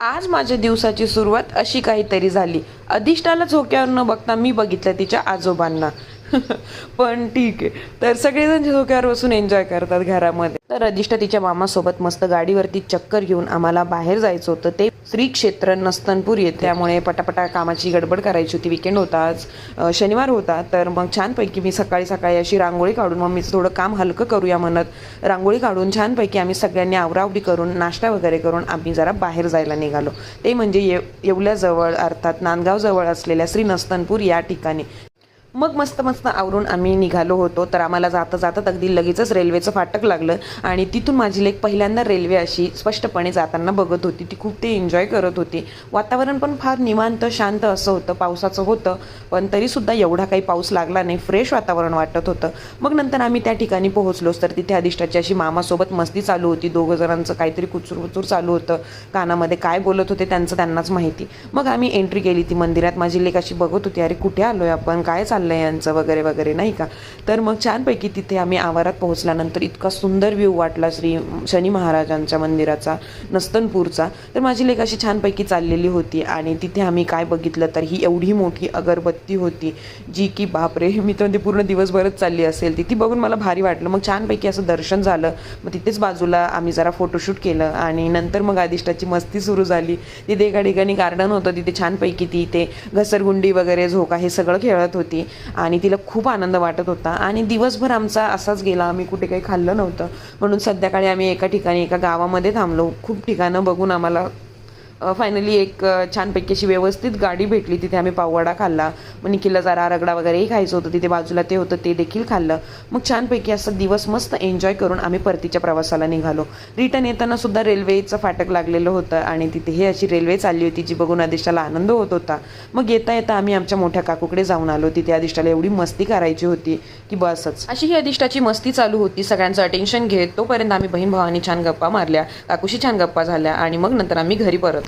आज माझ्या दिवसाची सुरुवात अशी काहीतरी झाली. अधिष्ठाला झोक्यावर न बघता मी बघितलं तिच्या आजोबांना. पण ठीक आहे. तर सगळेजण झोक्यावर बसून एन्जॉय करतात घरामध्ये. तर अधिष्ठा तिच्या मामासोबत मस्त गाडीवरती चक्कर घेऊन आम्हाला बाहेर जायचं होतं. ते श्री क्षेत्र नस्तनपूर येते त्यामुळे पटापटा कामाची गडबड करायची होती. विकेंड होता शनिवार होता. तर मग छानपैकी मी सकाळी सकाळी अशी रांगोळी काढून मग मी थोडं काम हलकं करूया म्हणत रांगोळी काढून छानपैकी आम्ही सगळ्यांनी आवरावडी करून नाश्ता वगैरे करून आम्ही जरा बाहेर जायला निघालो. ते म्हणजे ये येवल्याजवळ अर्थात नांदगावजवळ असलेल्या श्री नस्तनपूर या ठिकाणी. मग मस्त मस्त आवरून आम्ही निघालो होतो. तर आम्हाला जाता जाता अगदी लगेचच रेल्वेचं फाटक लागलं. आणि तिथून माझी लेक पहिल्यांदा रेल्वे अशी स्पष्टपणे जाताना बघत होती. ती खूप ते एन्जॉय करत होती. वातावरण पण फार निवांत शांत असं होतं. पावसाचं होतं. पण तरीसुद्धा एवढा काही पाऊस लागला नाही. फ्रेश वातावरण वाटत होतं. मग नंतर आम्ही त्या ठिकाणी पोहोचलोच तर तिथे अधिष्ठाची अशी मामासोबत मस्ती चालू होती. दोघं जणांचं काहीतरी कुचूर कुचूर चालू होतं. कानामध्ये काय बोलत होते त्यांचं त्यांनाच माहिती. मग आम्ही एंट्री केली ती मंदिरात. माझी लेक अशी बघत होती. अरे कुठे आलोय आपण? काय चालू चाललंय यांचं वगैरे वगैरे नाही का? तर मग छानपैकी तिथे आम्ही आवारात पोहोचल्यानंतर इतका सुंदर व्ह्यू वाटला श्री शनी महाराजांच्या मंदिराचा नस्तनपूरचा. तर माझी लेक अशी छानपैकी चाललेली होती आणि तिथे आम्ही काय बघितलं तर ही एवढी मोठी अगरबत्ती होती जी की बापरे मी तर ते पूर्ण दिवसभरच चालली असेल ती. ती बघून मला भारी वाटलं. मग छानपैकी असं दर्शन झालं. मग तिथेच बाजूला आम्ही जरा फोटोशूट केलं आणि नंतर मग आदिष्टाची मस्ती सुरू झाली. तिथे एका ठिकाणी गार्डन होतं. तिथे छानपैकी ती इथे घसरगुंडी वगैरे झोका हे सगळं खेळत होती. आणि तिला खूप आनंद वाटत होता. आणि दिवसभर आमचा असाच गेला. आम्ही कुठे काही खाल्लं नव्हतं. म्हणून संध्याकाळी आम्ही एका ठिकाणी एका गावामध्ये थांबलो. खूप ठिकाणं बघून आम्हाला फायनली एक छानपैकी अशी व्यवस्थित गाडी भेटली. तिथे आम्ही पाववाडा खाल्ला. मग निखिलला जरा रगडा वगैरेही खायचं होतं. तिथे बाजूला ते होतं ते देखील खाल्लं. मग छानपैकी असं दिवस मस्त एन्जॉय करून आम्ही परतीच्या प्रवासाला निघालो. रिटर्न येताना सुद्धा रेल्वेचं फाटक लागलेलं होतं आणि तिथे हे अशी रेल्वे चालली होती जी बघून आदिष्टाला आनंद होत होता. मग येता येता आम्ही आमच्या मोठ्या काकूकडे जाऊन आलो. तिथे आदिष्टाला एवढी मस्ती करायची होती की बसच. अशी ही अधिष्ठाची मस्ती चालू होती. सगळ्यांचं अटेन्शन घेत तोपर्यंत आम्ही बहीण भावानी छान गप्पा मारल्या. काकूशी छान गप्पा झाल्या आणि मग नंतर आम्ही घरी परत